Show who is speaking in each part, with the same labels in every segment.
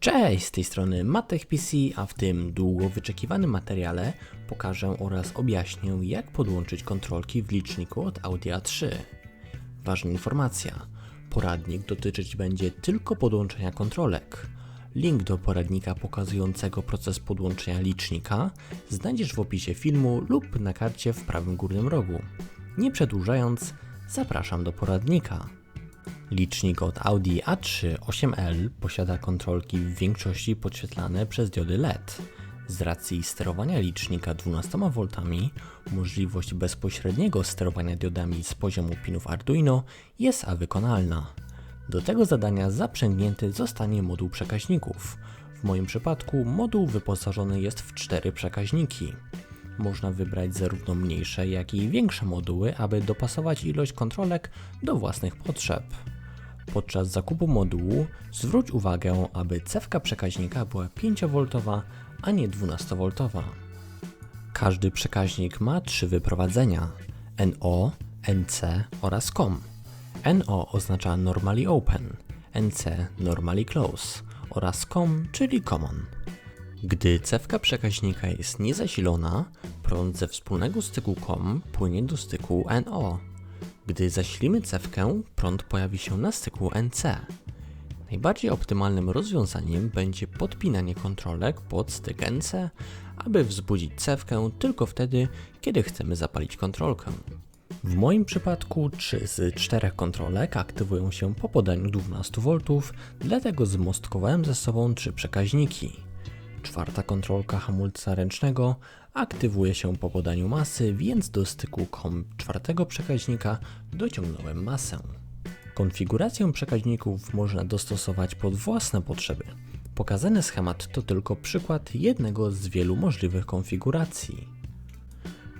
Speaker 1: Cześć, z tej strony Matek PC, a w tym długo wyczekiwanym materiale pokażę oraz objaśnię jak podłączyć kontrolki w liczniku od Audi A3. Ważna informacja, poradnik dotyczyć będzie tylko podłączenia kontrolek. Link do poradnika pokazującego proces podłączenia licznika znajdziesz w opisie filmu lub na karcie w prawym górnym rogu. Nie przedłużając, zapraszam do poradnika. Licznik od Audi A3 8L posiada kontrolki w większości podświetlane przez diody LED. Z racji sterowania licznika 12V, możliwość bezpośredniego sterowania diodami z poziomu pinów Arduino jest a wykonalna. Do tego zadania zaprzęgnięty zostanie moduł przekaźników. W moim przypadku moduł wyposażony jest w cztery przekaźniki. Można wybrać zarówno mniejsze, jak i większe moduły, aby dopasować ilość kontrolek do własnych potrzeb. Podczas zakupu modułu zwróć uwagę, aby cewka przekaźnika była 5V, a nie 12V. Każdy przekaźnik ma trzy wyprowadzenia: NO, NC oraz COM. NO oznacza Normally Open, NC Normally Close oraz COM, czyli Common. Gdy cewka przekaźnika jest niezasilona, prąd ze wspólnego styku COM płynie do styku NO. Gdy zasilimy cewkę, prąd pojawi się na styku NC. Najbardziej optymalnym rozwiązaniem będzie podpinanie kontrolek pod styk NC, aby wzbudzić cewkę tylko wtedy, kiedy chcemy zapalić kontrolkę. W moim przypadku 3 z 4 kontrolek aktywują się po podaniu 12V, dlatego zmostkowałem ze sobą trzy przekaźniki. Czwarta kontrolka hamulca ręcznego aktywuje się po podaniu masy, więc do styku COM czwartego przekaźnika dociągnąłem masę. Konfigurację przekaźników można dostosować pod własne potrzeby. Pokazany schemat to tylko przykład jednego z wielu możliwych konfiguracji.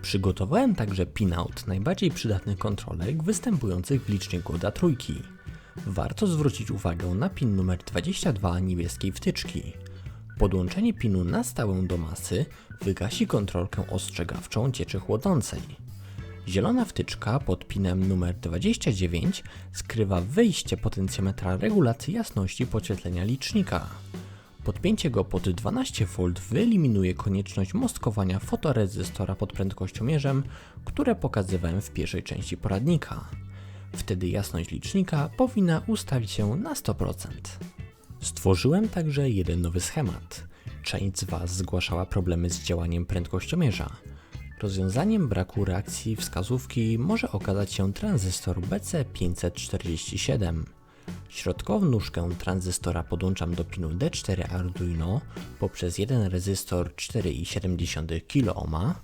Speaker 1: Przygotowałem także pinout najbardziej przydatnych kontrolek występujących w liczniku da trójki. Warto zwrócić uwagę na pin numer 22 niebieskiej wtyczki. Podłączenie pinu na stałe do masy wygasi kontrolkę ostrzegawczą cieczy chłodzącej. Zielona wtyczka pod pinem numer 29 skrywa wyjście potencjometra regulacji jasności podświetlenia licznika. Podpięcie go pod 12V wyeliminuje konieczność mostkowania fotorezystora pod prędkościomierzem, które pokazywałem w pierwszej części poradnika. Wtedy jasność licznika powinna ustawić się na 100%. Stworzyłem także jeden nowy schemat. Część z Was zgłaszała problemy z działaniem prędkościomierza. Rozwiązaniem braku reakcji wskazówki może okazać się tranzystor BC547. Środkową nóżkę tranzystora podłączam do pinu D4 Arduino poprzez jeden rezystor 4,7 kΩ,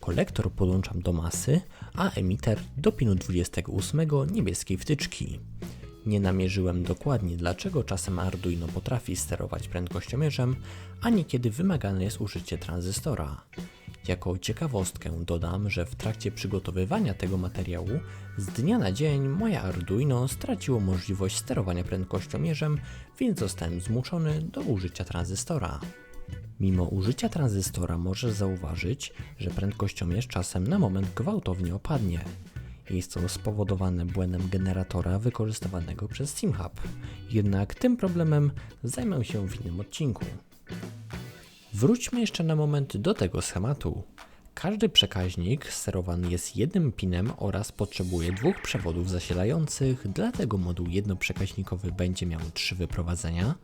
Speaker 1: kolektor podłączam do masy, a emiter do pinu 28 niebieskiej wtyczki. Nie namierzyłem dokładnie dlaczego czasem Arduino potrafi sterować prędkościomierzem, a niekiedy wymagane jest użycie tranzystora. Jako ciekawostkę dodam, że w trakcie przygotowywania tego materiału z dnia na dzień moje Arduino straciło możliwość sterowania prędkościomierzem, więc zostałem zmuszony do użycia tranzystora. Mimo użycia tranzystora możesz zauważyć, że prędkościomierz czasem na moment gwałtownie opadnie. Jest to spowodowane błędem generatora wykorzystywanego przez SimHub. Jednak tym problemem zajmę się w innym odcinku. Wróćmy jeszcze na moment do tego schematu. Każdy przekaźnik sterowany jest jednym pinem oraz potrzebuje dwóch przewodów zasilających, dlatego moduł jednoprzekaźnikowy będzie miał trzy wyprowadzenia.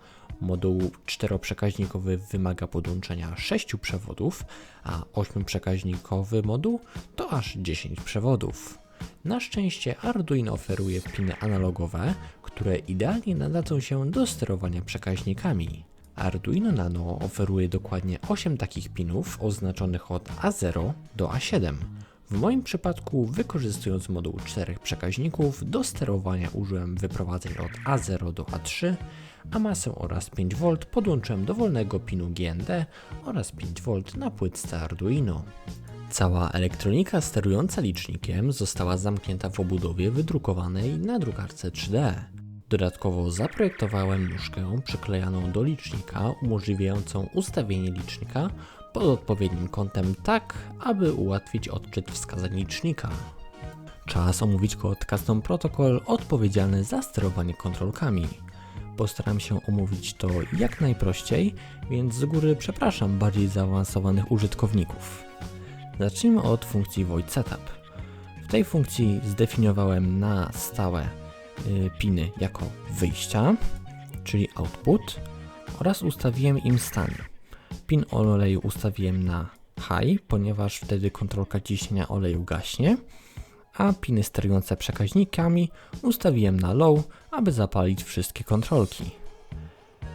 Speaker 1: Moduł czteroprzekaźnikowy wymaga podłączenia 6 przewodów, a ośmioprzekaźnikowy moduł to aż 10 przewodów. Na szczęście Arduino oferuje piny analogowe, które idealnie nadadzą się do sterowania przekaźnikami. Arduino Nano oferuje dokładnie 8 takich pinów oznaczonych od A0 do A7. W moim przypadku, wykorzystując moduł 4 przekaźników, do sterowania użyłem wyprowadzeń od A0 do A3, a masę oraz 5V podłączyłem do wolnego pinu GND oraz 5V na płytce Arduino. Cała elektronika sterująca licznikiem została zamknięta w obudowie wydrukowanej na drukarce 3D. Dodatkowo zaprojektowałem nóżkę przyklejaną do licznika, umożliwiającą ustawienie licznika pod odpowiednim kątem tak, aby ułatwić odczyt wskazań licznika. Czas omówić kod Custom Protocol odpowiedzialny za sterowanie kontrolkami. postaram się omówić to jak najprościej, więc z góry przepraszam bardziej zaawansowanych użytkowników. Zacznijmy od funkcji Void Setup. W tej funkcji zdefiniowałem na stałe y, piny jako wyjścia, czyli output oraz ustawiłem im stan. Pin oleju ustawiłem na high, ponieważ wtedy kontrolka ciśnienia oleju gaśnie, a piny sterujące przekaźnikami ustawiłem na low, aby zapalić wszystkie kontrolki.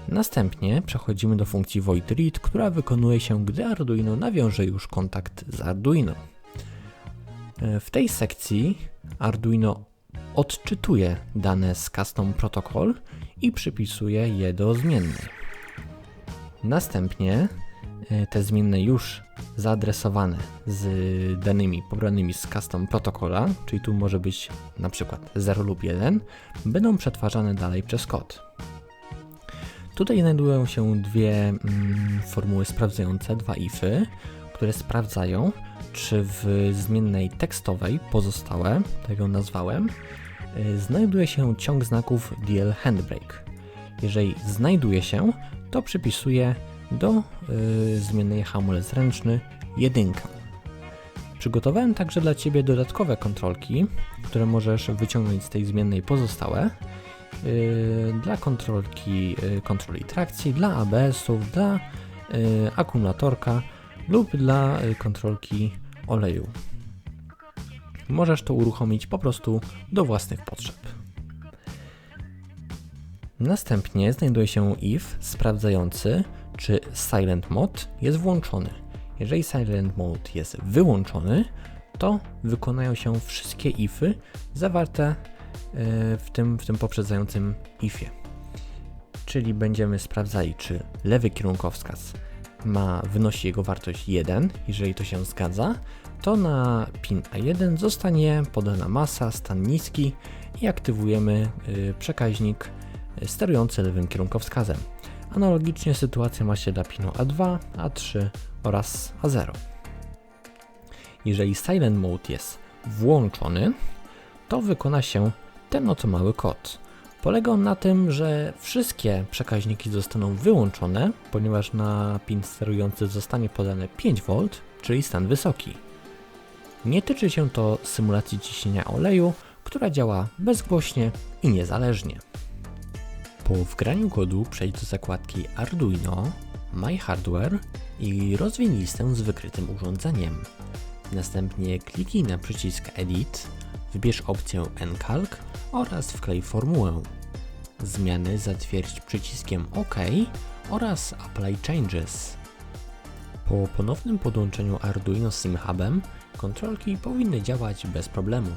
Speaker 1: Następnie przechodzimy do funkcji Void Read, która wykonuje się, gdy Arduino nawiąże już kontakt z Arduino. E, W tej sekcji Arduino odczytuje dane z Custom Protocol i przypisuje je do zmiennej. Następnie e, te zmienne już zaadresowane z danymi pobranymi z custom protokola, czyli tu może być na przykład 0 lub 1, będą przetwarzane dalej przez kod. Tutaj znajdują się dwie mm, formuły sprawdzające, dwa ify, które sprawdzają, czy w zmiennej tekstowej pozostałe, tak ją nazwałem, y, znajduje się ciąg znaków DL Handbrake. Jeżeli znajduje się, to przypisuję do y, zmiennej hamulec ręczny jedynkę. Przygotowałem także dla Ciebie dodatkowe kontrolki, które możesz wyciągnąć z tej zmiennej pozostałe. Y, dla kontrolki y, kontroli trakcji, dla ABS-ów, dla y, akumulatorka lub dla kontrolki oleju. Możesz to uruchomić po prostu do własnych potrzeb. Następnie znajduje się if sprawdzający, czy Silent Mode jest włączony. Jeżeli Silent Mode jest wyłączony, to wykonają się wszystkie ify zawarte w tym, w tym poprzedzającym ifie. Czyli będziemy sprawdzali, czy lewy kierunkowskaz ma wynosi jego wartość 1. Jeżeli to się zgadza, to na pin A1 zostanie podana masa, stan niski i aktywujemy y, przekaźnik y, sterujący lewym kierunkowskazem. Analogicznie sytuacja ma się dla pinu A2, A3 oraz A0. Jeżeli Silent Mode jest włączony, to wykona się ten oto mały kod. Polega on na tym, że wszystkie przekaźniki zostaną wyłączone, ponieważ na pin sterujący zostanie podane 5V, czyli stan wysoki. Nie tyczy się to symulacji ciśnienia oleju, która działa bezgłośnie i niezależnie. Po wgraniu kodu przejdź do zakładki Arduino, My Hardware i rozwiń listę z wykrytym urządzeniem. Następnie kliknij na przycisk Edit, wybierz opcję Encalc oraz wklej formułę. Zmiany zatwierdź przyciskiem OK oraz Apply Changes. Po ponownym podłączeniu Arduino z SimHubem kontrolki powinny działać bez problemu.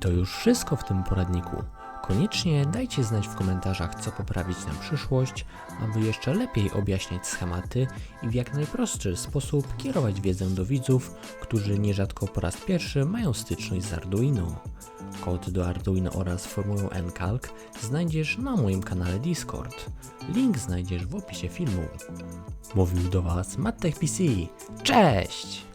Speaker 1: To już wszystko w tym poradniku. Koniecznie dajcie znać w komentarzach, co poprawić na przyszłość, aby jeszcze lepiej objaśniać schematy i w jak najprostszy sposób kierować wiedzę do widzów, którzy nierzadko po raz pierwszy mają styczność z Arduino. Kod do Arduino oraz formułę NCalc znajdziesz na moim kanale Discord. Link znajdziesz w opisie filmu. Mówił do Was MattechPC. Cześć!